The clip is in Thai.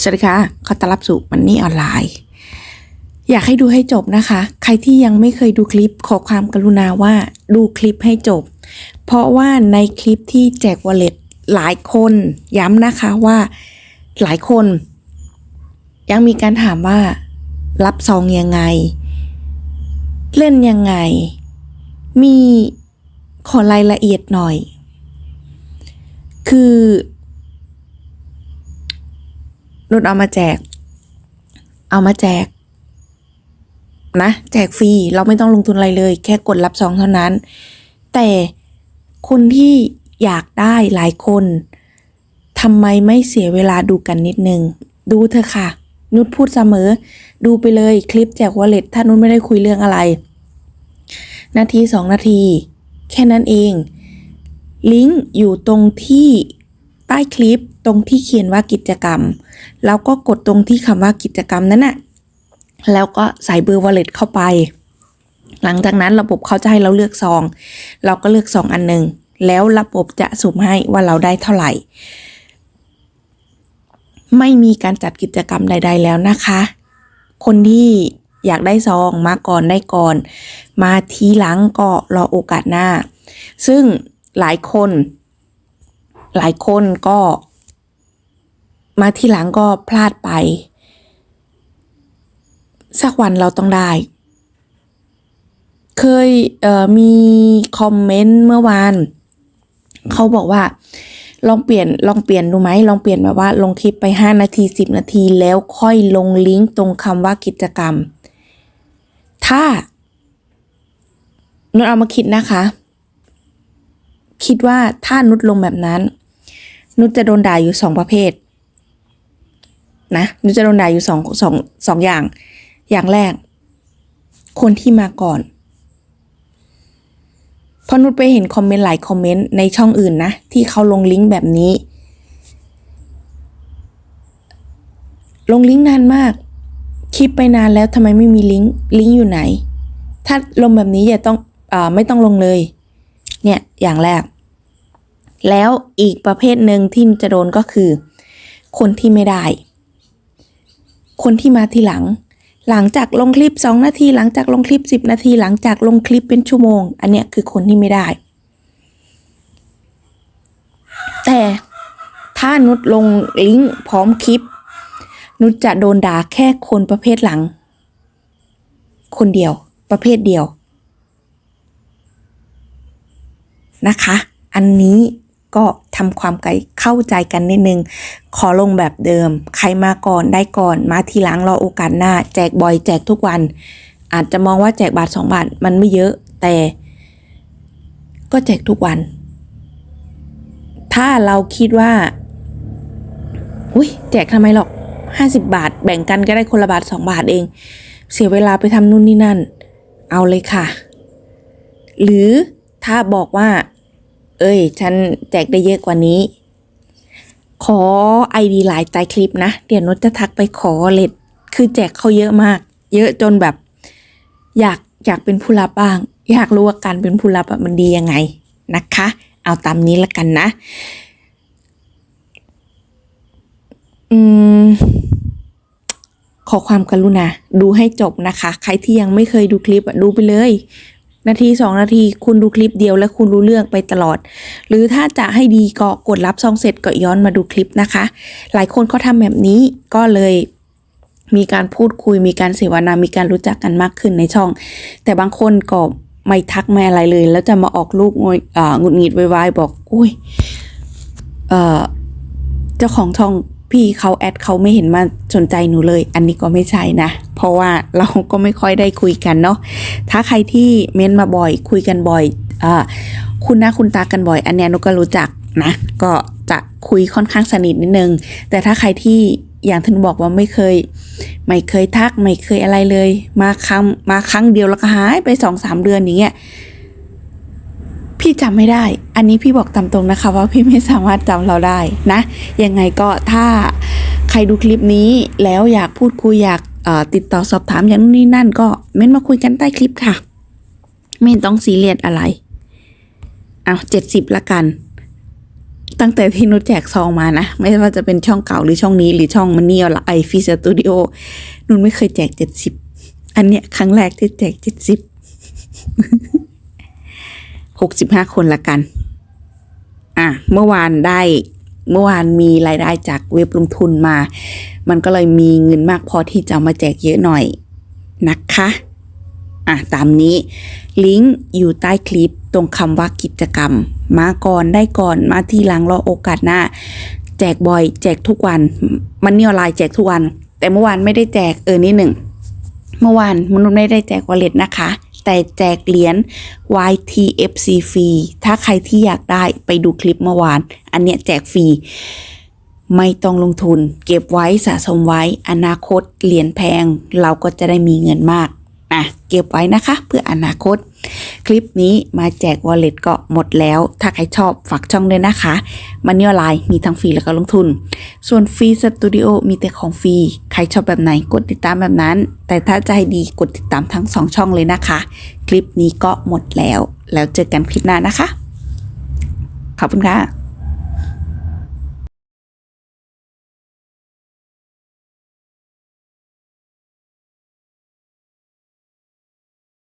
สวัสดีค่ะขอต้อนรับสู่มันนี่ออนไลน์ อยากให้ดูให้จบนะคะ ใครที่ยังไม่เคยดูคลิปขอความกรุณาว่าดูคลิปให้จบ เพราะว่าในคลิปที่แจกวอลเล็ตหลายคนย้ำนะคะว่าหลายคน ยังมีการถามว่า รับซองยังไง เล่นยังไง มีขอรายละเอียดหน่อย คือ นุชเอามาแจก เอามาแจก นะ แจกฟรี เราไม่ต้องลงทุนอะไรเลย แค่กดรับซองเท่านั้น แต่คนที่อยากได้หลายคนทำไมไม่เสียเวลาดูกันนิดนึง ดูเถอะค่ะ นุชพูดเสมอ ดูไปเลยคลิปแจกวอลเล็ตถ้านุชไม่ได้คุยเรื่องอะไร นาทีสองนาที แค่นั้นเอง ลิงก์อยู่ตรงที่ใต้คลิป ตรงที่เขียนว่ากิจกรรม แล้วก็กดตรงที่คำว่ากิจกรรมนั้นน่ะแล้วก็ใส่เบอร์ wallet เข้าไป หลังจากนั้นระบบเขาจะให้เราเลือกซอง เราก็เลือกซองอันหนึ่งแล้วระบบจะสุ่มให้ว่าเราได้เท่าไหร่ ไม่มีการจัดกิจกรรมใด ๆ แล้วนะคะ คนที่อยากได้ซองมาก่อนได้ก่อน มาทีหลังก็รอโอกาสหน้า ซึ่งหลายคน หลายคนก็ มาทีหลังก็พลาดไป สักวันเราต้องได้ เคยเมีคอมเมนต์เมื่อวาน เขาบอกว่า ลองเปลี่ยนลองเปลี่ยนดูไหมลองเปลี่ยนแบบว่า ลงคลิปไป 5 นาที 10 นาทีแล้วค่อยลงลิงก์ตรงคำว่ากิจกรรม ถ้านุชเอามาคิดนะคะ คิดว่าถ้านุชลงแบบนั้น นุชจะโดนด่าอยู่สองประเภท นะนุจะโดนด่าอยู่สองสองสองอย่าง อย่างแรก คนที่มาก่อนเพราะนุชไปเห็นคอมเมนต์หลายคอมเมนต์ในช่องอื่นนะ ที่เขาลงลิงก์แบบนี้ ลงลิงก์นานมาก คลิปไปนานแล้วทำไมไม่มีลิงก์ลิงก์อยู่ไหน ถ้าลงแบบนี้อย่าต้องอไม่ต้องลงเลย เนี่ยอย่างแรก แล้วอีกประเภทหนึ่งที่จะโดนก็คือ คนที่ไม่ได้ คนที่มาทีหลัง หลังจากลงคลิป 2 นาที หลังจากลงคลิป 10 นาที หลังจากลงคลิปเป็นชั่วโมง อันเนี้ยคือคนที่ไม่ได้ แต่ถ้านุชลงลิงก์พร้อมคลิป นุชจะโดนด่าแค่คนประเภทหลัง คนเดียว ประเภทเดียว นะคะ อันนี้ ก็ทำความเข้าใจกันนิดนึง ขอลงแบบเดิม ใครมาก่อนได้ก่อนมาทีหลังรอโอกาสหน้า แจกบ่อยแจกทุกวัน อาจจะมองว่าแจกบาทสองบาทมันไม่เยอะแต่ ก็แจกทุกวัน ถ้าเราคิดว่า อุ้ยแจกทำไมหรอกห้าสิบบาท แบ่งกันก็ได้คนละบาทสองบาทเอง เสียเวลาไปทำนู่นนี่นั่น เอาเลยค่ะ หรือถ้าบอกว่า เอ้ย ฉันแจกได้เยอะกว่านี้ ขอไอดีไลน์ใต้คลิปนะ เดี๋ยวนุชจะทักไปขอเลทคือแจกเขาเยอะมาก เยอะจนแบบ อยากอยากเป็นผู้รับบ้าง อยากรู้ว่าการเป็นผู้รับมันดียังไงนะคะ เอาตามนี้ละกันนะ อืม ขอความกรุณาดูให้จบนะคะ ใครที่ยังไม่เคยดูคลิปดูไปเลย นาทีสองนาที คุณดูคลิปเดียวและคุณรู้เรื่องไปตลอด หรือถ้าจะให้ดีก็กดรับซองเสร็จก็ย้อนมาดูคลิปนะคะ หลายคนเขาทำแบบนี้ก็เลยมีการพูดคุยมีการเสวนา มีการรู้จักกันมากขึ้นในช่อง แต่บางคนก็ไม่ทักไม่อะไรเลย แล้วจะมาออกลูกงยอ่าหงุดหงิดวายบอกอุ้ยเออเจ้าของช่องพี่เขาแอดเขาไม่เห็นมาสนใจหนูเลย อันนี้ก็ไม่ใช่นะ เพราะว่าเราก็ไม่ค่อยได้คุยกันเนาะถ้าใครที่เม้นมาบ่อย คุยกันบ่อยอคุณหน้าคุณตากันบ่อย อันเนี้ยนุก็รู้จักนะก็จะคุยค่อนข้างสนิทนิดนึง แต่ถ้าใครที่อย่างที่หนูบอกว่าไม่เคย ไม่เคยทักไม่เคยอะไรเลย มาครั้งมาครั้งเดียวแล้วก็หายไปสองสามเดือนอย่างเงี้ยพี่จำไม่ได้ อันนี้พี่บอกตามตรงนะคะว่าพี่ไม่สามารถจำเราได้นะ ยังไงก็ถ้าใครดูคลิปนี้แล้วอยากพูดคุยอยาก ติดต่อสอบถามอย่างนู้นนี่นั่นก็เม้นมาคุยกันใต้คลิปค่ะ ไม่ต้องซีเรียสอะไรเอาเจ็ดสิบละกัน ตั้งแต่ที่นุชแจกซองมานะ ไม่ว่าจะเป็นช่องเก่าหรือช่องนี้หรือช่องมันนี่ละไอฟีสตูดิโอนุ่นไม่เคยแจกเจ็ดสิบอันเนี้ยครั้งแรกที่แจกเจ็ดสิบหกสิบห้าคนละกัน อะ เมื่อวานได้ เมื่อวานมีรายได้จากเว็บลงทุนมา มันก็เลยมีเงินมากพอที่จะมาแจกเยอะหน่อยนะคะ อะ ตามนี้ ลิงก์อยู่ใต้คลิปตรงคำว่ากิจกรรม มาก่อนได้ก่อนมาทีหลังรอโอกาสหน้า แจกบ่อย แจกทุกวัน มันนี่ออนไลน์แจกทุกวัน แต่เมื่อวานไม่ได้แจกเออนี่หนึ่ง เมื่อวานมนุษย์ไม่ได้แจกวอลเล็ตนะคะ แต่แจกเหรียญ YTFC ฟรี ถ้าใครที่อยากได้ไปดูคลิปเมื่อวาน อันเนี้ยแจกฟรี ไม่ต้องลงทุน เก็บไว้สะสมไว้ อนาคตเหรียญแพง เราก็จะได้มีเงินมากอะเก็บไว้นะคะเพื่ออนาคต คลิปนี้มาแจกวอลเล็ตก็หมดแล้ว ถ้าใครชอบฝากช่องด้วยนะคะ มันนี่ออนไลน์มีทั้งฟรีแล้วก็ลงทุน ส่วนฟรีสตูดิโอมีแต่ของฟรี ครชอบแบบไหนกดติดตามแบบนั้น แต่ถ้าใจดีกดติดตามทั้งสองช่องเลยนะคะ คลิปนี้ก็หมดแล้ว แล้วเจอกันคลิปหน้านะคะ ขอบคุณค่ะ